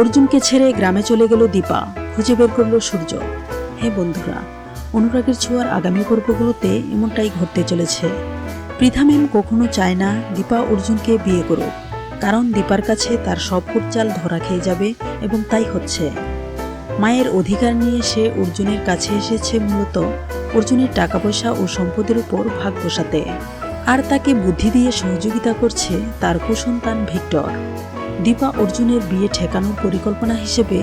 অর্জুনকে ছেড়ে গ্রামে চলে গেল দীপা। খুঁজে বের করল সূর্য। হে বন্ধুরা, অনুরাগের ছোঁয়ার আগামী পর্বগুলোতে এমনটাই ঘটতে চলেছে। পৃথা কখনো চায় না দীপা অর্জুনকে বিয়ে করুক, কারণ দীপার কাছে তার সব চাল ধরা খেয়ে যাবে এবং তাই হচ্ছে। মায়ের অধিকার নিয়ে সে অর্জুনের কাছে এসেছে মূলত অর্জুনের টাকা পয়সা ও সম্পদের উপর ভাগ বসাতে। আর তাকে বুদ্ধি দিয়ে সহযোগিতা করছে তার কুসন্তান ভিক্টর। দীপা অর্জুনের বিয়ে ঠেকানোর পরিকল্পনা হিসেবে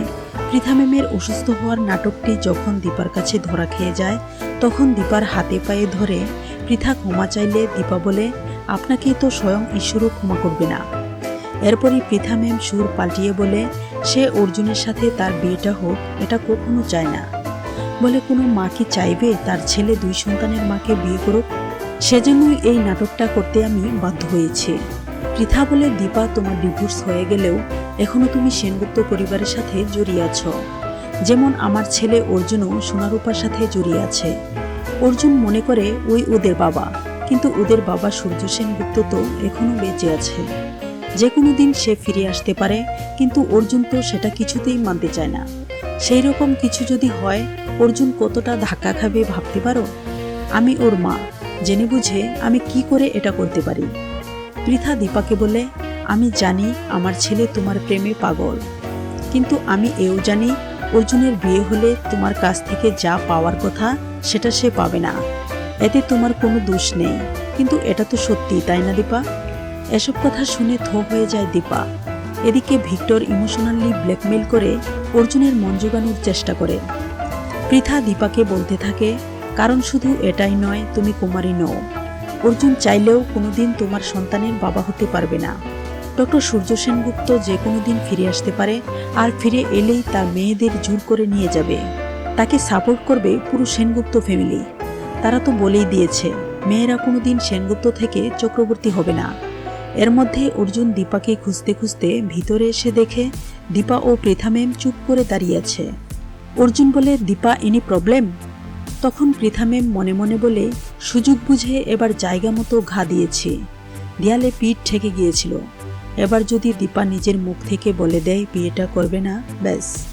পৃথা অসুস্থ হওয়ার নাটকটি যখন দীপার কাছে ধরা খেয়ে যায়, তখন দীপার হাতে পায়ে ধরে পৃথা ক্ষমা চাইলে দীপা বলে আপনাকে তো স্বয়ং ঈশ্বরও ক্ষমা করবে না। এরপরই পৃথা সুর পাল্টিয়ে বলে, সে অর্জুনের সাথে তার বিয়েটা হোক, এটা কখনো চায় না। বলে, কোনো মা কি চাইবে? তার ছেলে দুই সন্তানের মাকে বিয়ে করুক? সেজন্যই এই নাটকটা করতে আমি বাধ্য হয়েছি। পৃথা বলে দীপা তোমার ডিভোর্স হয়ে গেলেও এখনও তুমি সেনগুপ্ত পরিবারের সাথে জড়িয়ে আছো। যেমন আমার ছেলে অর্জুনও সোনারূপার সাথে জড়িয়ে আছে। অর্জুন মনে করে, ওই ওদের বাবা। কিন্তু ওদের বাবা সূর্য সেনগুপ্ত তো এখনও বেঁচে আছে। যে কোনো দিন সে ফিরে আসতে পারে, কিন্তু অর্জুন তো সেটা কিছুতেই মানতে চায় না। সেই রকম কিছু যদি হয়, অর্জুন কতটা ধাক্কা খাবে ভাবতে পারো? আমি ওর মা। জেনে বুঝে আমি কি করে এটা করতে পারি? পৃথা দীপাকে বলে, আমি জানি আমার ছেলে তোমার প্রেমে পাগল। কিন্তু আমি এও জানি অর্জুনের বিয়ে হলে তোমার কাছ থেকে যা পাওয়ার কথা সেটা সে পাবে না। এতে তোমার কোনো দোষ নেই। কিন্তু এটা তো সত্যি তাই না দীপা? এসব কথা শুনে থ হয়ে যায় দীপা। এদিকে ভিক্টর ইমোশনালি ব্ল্যাকমেল করে অর্জুনের মন জোগানোর চেষ্টা করে। পৃথা দীপাকে বলতে থাকে, কারণ শুধু এটাই নয়, তুমি কুমারী নও। অর্জুন চাইলেও কোনোদিন তোমার সন্তানের বাবা হতে পারবে না। ডক্টর সূর্য সেনগুপ্ত যে কোনো দিন ফিরে আসতে পারে, আর ফিরে এলেই তার মেয়েদের জোর করে নিয়ে যাবে। তাকে সাপোর্ট করবে পুরো সেনগুপ্ত ফ্যামিলি। তারা তো বলেই দিয়েছে, মেয়েরা কোনোদিন সেনগুপ্ত থেকে চক্রবর্তী হবে না। এর মধ্যে অর্জুন দীপাকে খুঁজতে খুঁজতে ভিতরে এসে দেখে দীপা ও পৃথা ম্যাম চুপ করে দাঁড়িয়ে আছে। অর্জুন বলে, দীপা এনি প্রবলেম তখন পৃথা ম্যাম মনে মনে বলে, সুযোগ বুঝে এবার জায়গা মতো ঘা দিয়েছি। দেয়ালে পিঠ ঠেকে গিয়েছিল। এবার যদি দীপা নিজের মুখ থেকে বলে দেয়, বিয়েটা করবে না? ব্যাস।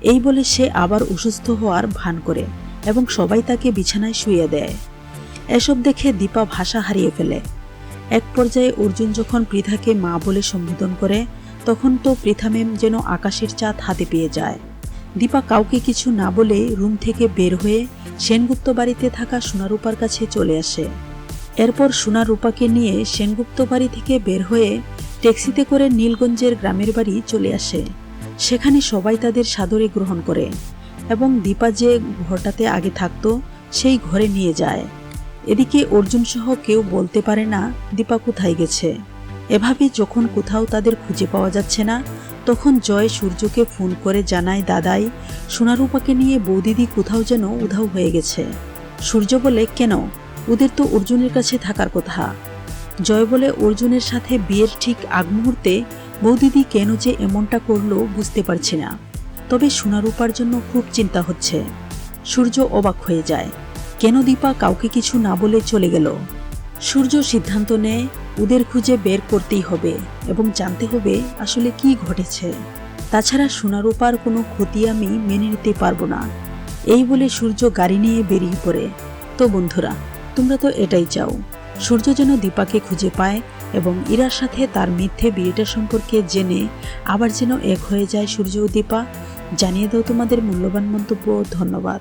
এই বলে সে আবার অসুস্থ হওয়ার ভান করে এবং সবাই তাকে বিছানায় শুয়ে দেয়। এসব দেখে দীপা ভাষা হারিয়ে ফেলে। এক পর্যায়ে অর্জুন যখন পৃথাকে মা বলে সম্বোধন করে, তখন তো পৃথা ম্যাম যেন আকাশের চাঁদ হাতে পেয়ে যায়। দীপা কাউকে কিছু না বলে রুম থেকে বের হয়ে সেনগুপ্ত বাড়িতে থাকা সোনারূপার কাছে চলে আসে। এরপর সোনারূপাকে নিয়ে সেনগুপ্ত বাড়ি থেকে বের হয়ে ট্যাক্সিতে করে নীলগঞ্জের গ্রামের বাড়ি চলে আসে। সেখানে সবাই তাদের সাদরে গ্রহণ করে এবং দীপা যে ঘরটাতে আগে থাকতো, সেই ঘরে নিয়ে যায়। এদিকে অর্জুন সহ কেউ বলতে পারে না, দীপা কোথায় গেছে? এভাবে যখন কোথাও তাদের খুঁজে পাওয়া যাচ্ছে না তখন জয় সূর্যকে ফোন করে জানায়, দাদাই, সোনারূপাকে নিয়ে বৌদিদি কোথাও যেন উধাও হয়ে গেছে। সূর্য বলে, কেন? ওদের তো অর্জুনের কাছে থাকার কথা। জয় বলে, অর্জুনের সাথে বিয়ের ঠিক আগ মুহূর্তে বৌদিদি কেন যে এমনটা করল বুঝতে পারছি না। তবে সোনারূপার জন্য খুব চিন্তা হচ্ছে। সূর্য অবাক হয়ে যায়, কেন দীপা কাউকে কিছু না বলে চলে গেল? সূর্য সিদ্ধান্ত নেয়, ওদের খুঁজে বের করতেই হবে এবং জানতে হবে আসলে কি ঘটেছে। তাছাড়া সোনারূপার কোনো ক্ষতি আমি মেনে নিতে পারব না। এই বলে সূর্য গাড়ি নিয়ে বেরিয়ে পড়ে। তো বন্ধুরা, তোমরা তো এটাই চাও। সূর্য যেন দীপাকে খুঁজে পায় এবং ইরার সাথে তার মিথ্যে বিয়েটা সম্পর্কে জেনে আবার যেন এক হয়ে যায় সূর্য ও দীপা। জানিয়ে দাও তোমাদের মূল্যবান মন্তব্য। ধন্যবাদ।